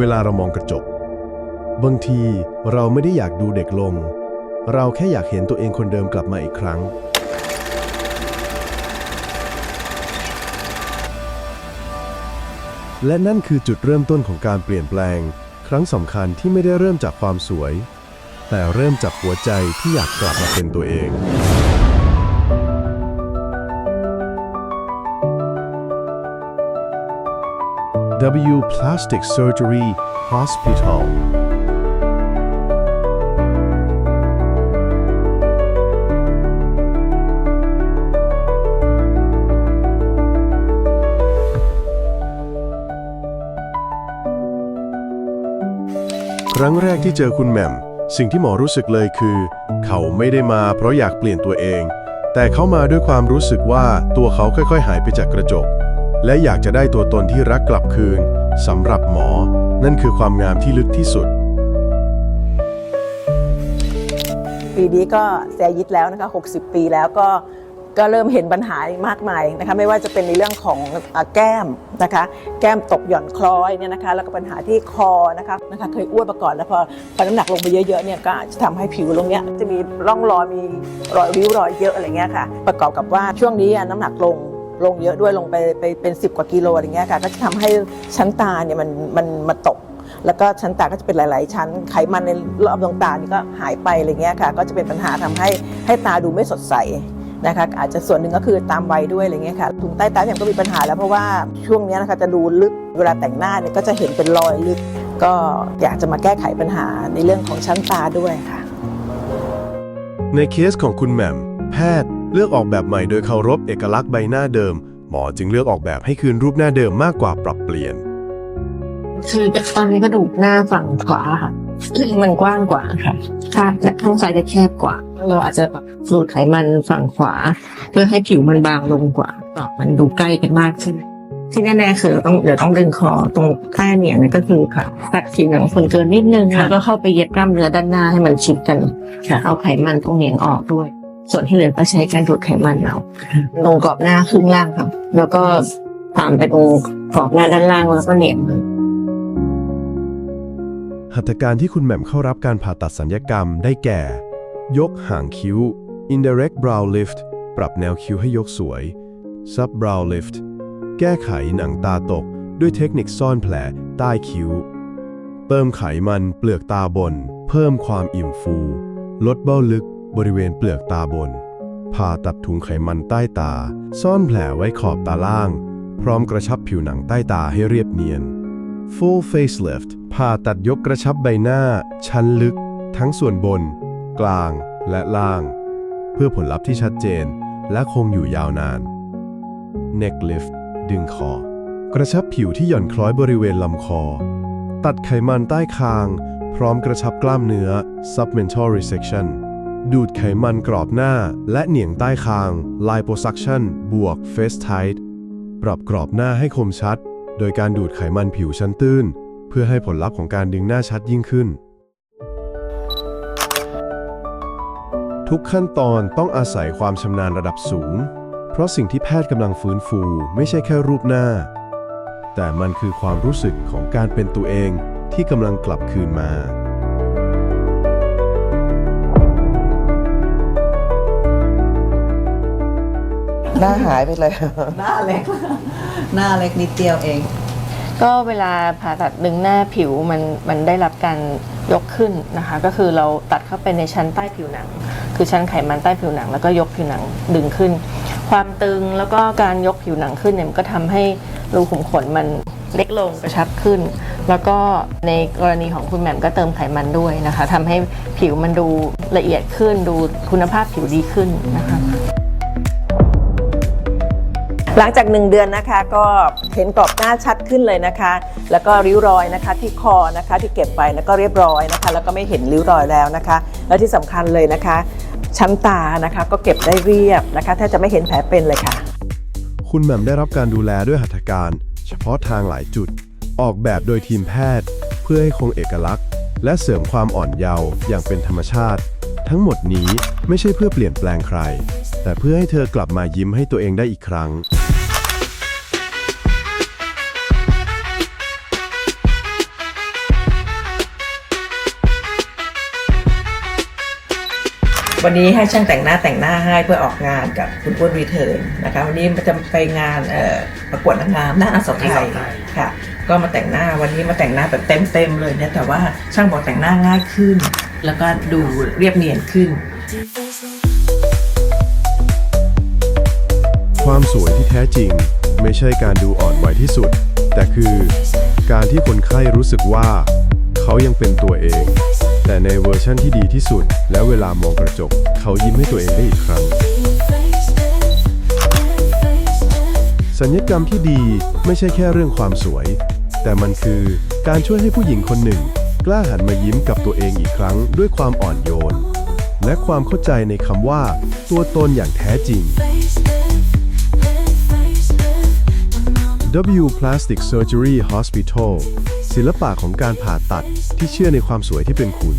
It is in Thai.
เวลาเรามองกระจก บางทีเราไม่ได้อยากดูเด็กลง เราแค่อยากเห็นตัวเองคนเดิมกลับมาอีกครั้ง และนั่นคือจุดเริ่มต้นของการเปลี่ยนแปลง ครั้งสำคัญที่ไม่ได้เริ่มจากความสวย แต่เริ่มจากหัวใจที่อยากกลับมาเป็นตัวเอง W Plastic Surgery Hospital ครั้งแรกที่เจอคุณแหม่ม สิ่งที่หมอรู้สึกเลยคือ เขาไม่ได้มาเพราะอยากเปลี่ยนตัวเอง แต่เขามาด้วยความรู้สึกว่าตัวเขาค่อย ๆ หายไปจากกระจก และอยากจะได้ตัวตนที่รักกลับคืนสำหรับหมอ นั่นคือความงามที่ลึกที่สุด ปีนี้ก็แซยิดแล้วนะคะ60 ปีแล้วก็ก็เริ่มเห็นปัญหามากมายนะคะไม่ว่าจะเป็นในเรื่องของอแก้มนะคะ แก้มตกหย่อนคล้อยเนี่ยนะคะ แล้วก็ปัญหาที่คอนะคะนะคะเคยอ้วนมาก่อนแล้วพอพอน้ำหนักลงไปเยอะๆเนี่ยก็จะทำให้ผิวตรงเนี้ยจะมีร่องรอยมีรอยริ้วรอยเยอะอะไรเงี้ยค่ะ ประกอบกับว่าช่วงนี้น้ำหนักลง ลงเยอะด้วยลงไปไปเป็น 10 กว่ากิโลอะไรเงี้ยค่ะ ก็จะทำให้ชั้นตาเนี่ยมันมันมาตก แล้วก็ชั้นตาก็จะเป็นหลาย ๆ ชั้นไขมันในรอบดวงตานี่ก็หายไปอะไรเงี้ยค่ะ ก็จะเป็นปัญหาทำให้ให้ตาดูไม่สดใสนะคะอาจจะส่วนหนึ่งก็คือตามวัยด้วยอะไรเงี้ยค่ะถุงใต้ตาเนี่ยก็มีปัญหาแล้วเพราะว่าช่วงนี้นะคะจะดูลึกเวลาแต่งหน้าเนี่ยก็จะเห็นเป็นรอยลึก ก็อยากจะมาแก้ไขปัญหาในเรื่องของชั้นตาด้วยค่ะ ในเคสของคุณแหม่มแพทย์ เลือกออกแบบใหม่โดยเคารพเอกลักษณ์ใบหน้าเดิม หมอจึงเลือกออกแบบให้คืนรูปหน้าเดิมมากกว่าปรับเปลี่ยน คือตอนนี้กระดูกหน้าฝั่งขวาค่ะมันกว้างกว่าค่ะข้างและข้างซ้ายจะแคบกว่า เราอาจจะแบบสูดไขมันฝั่งขวา เพื่อให้ผิวมันบางลงกว่าปรับมันดูใกล้กันมากขึ้นที่แน่ๆคือเราต้องเดี๋ยวต้องดึงคอตรงใต้เนี่ยนั่นก็คือค่ะตัดผิวหนังส่วนเกินนิดนึงค่ะแล้วก็เข้าไปเย็บกล้ามเนื้อด้านหน้าให้มันชิดกันเอาไขมันตรงเหนียงออกด้วย ส่วนที่เหลือก็ใช้การดูดไขมันเอาตรงกรอบหน้าครึ่งล่างครับแล้วก็ตามไปตรงกรอบหน้าด้านล่างแล้วก็เหนียงหัตถการที่คุณแหม่มเข้ารับการผ่าตัดสัญญกรรมได้แก่ ยกห่างคิ้ว indirect brow lift ปรับแนวคิ้วให้ยกสวย sub brow lift แก้ไขหนังตาตก ด้วยเทคนิคซ่อนแผลใต้คิ้ว เติมไขมันเปลือกตาบน เพิ่มความอิ่มฟู ลดเบ้าลึก บริเวณเปลือกตาบน ผ่าตัดถุงไขมันใต้ตา ซ่อนแผลไว้ขอบตาล่าง พร้อมกระชับผิวหนังใต้ตาให้เรียบเนียน Full facelift ผ่าตัดยกกระชับใบหน้า ชั้นลึก ทั้งส่วนบน กลางและล่าง เพื่อผลลัพธ์ที่ชัดเจน และคงอยู่ยาวนาน Neck lift ดึงคอ กระชับผิวที่หย่อนคล้อยบริเวณลำคอ ตัดไขมันใต้คาง พร้อมกระชับกล้ามเนื้อ submental resection ดูดไขมันกรอบหน้า และเหนียงใต้คาง liposuction บวก face tight ปรับกรอบหน้าให้คมชัด โดยการดูดไขมันผิวชั้นตื้น เพื่อให้ผลลัพธ์ของการดึงหน้าชัดยิ่งขึ้น ทุกขั้นตอนต้องอาศัยความชำนาญระดับสูง เพราะสิ่งที่แพทย์กำลังฟื้นฟูไม่ใช่แค่รูปหน้า แต่มันคือความรู้สึกของการเป็นตัวเองที่กำลังกลับคืนมา หน้าหายไปเลย หน้าเล็ก หน้าเล็กนิดเดียวเอง ก็เวลาผ่าตัดดึงหน้าผิวมันมันได้รับการยกขึ้นนะคะ ก็คือเราตัดเข้าไปในชั้นใต้ผิวหนัง คือชั้นไขมันใต้ผิวหนัง แล้วก็ยกผิวหนังดึงขึ้น ความตึงแล้วก็การยกผิวหนังขึ้นเนี่ยมันก็ทำให้รูขุมขนมันเล็กลงกระชับขึ้น แล้วก็ในกรณีของคุณแหม่มก็เติมไขมันด้วยนะคะทำให้ผิวมันดูละเอียดขึ้น ดูคุณภาพผิวดีขึ้นนะคะ หลังจากหนึ่งเดือนนะคะก็เห็นกรอบหน้าชัดขึ้นเลยนะคะ แล้วก็ริ้วรอยนะคะที่คอนะคะที่เก็บไปแล้วก็เรียบร้อยนะคะ แล้วก็ไม่เห็นริ้วรอยแล้วนะคะ และที่สำคัญเลยนะคะ ชั้นตานะคะก็เก็บได้เรียบนะคะแทบจะไม่เห็นแผลเป็นเลยค่ะ คุณแหม่มได้รับการดูแลด้วยหัตถการ เฉพาะทางหลายจุด ออกแบบโดยทีมแพทย์ เพื่อให้คงเอกลักษณ์ และเสริมความอ่อนเยาว์อย่างเป็นธรรมชาติ ทั้งหมดนี้ไม่ใช่เพื่อเปลี่ยนแปลงใคร แต่เพื่อให้เธอกลับมายิ้มให้ตัวเองได้อีกครั้ง วันนี้ให้ช่างแต่งหน้าแต่งหน้าให้เพื่อออกงานกับคุณอ้วนรีเทิร์นนะคะวันนี้มัจะไปงานประกวดนางงามหน้าอาสาไทยค่ะ ก็มาแต่งหน้าวันนี้มาแต่งหน้าแบบเต็มๆเลยเนี่ยแต่ว่าช่างบอกแต่งหน้าง่ายขึ้น แล้วก็ดูเรียบเนียนขึ้น Thank you. ความสวยที่แท้จริง ไม่ใช่การดูอ่อนไหวที่สุด แต่คือ การที่คนไข้รู้สึกว่า เขายังเป็นตัวเอง แต่ในเวอร์ชั่นที่ดีที่สุด แล้วเวลามองกระจก เขายิ้มให้ตัวเองได้อีกครั้งสัญญกรรมที่ดีไม่ใช่แค่เรื่องความสวย แต่มันคือการช่วยให้ผู้หญิงคนหนึ่ง กล้าหันมายิ้มกับตัวเองอีกครั้งด้วยความอ่อนโยน และความเข้าใจในคำว่า ตัวตนอย่างแท้จริง W Plastic Surgery Hospital ศิลปะของการผ่าตัดที่เชื่อในความสวยที่เป็นคุณ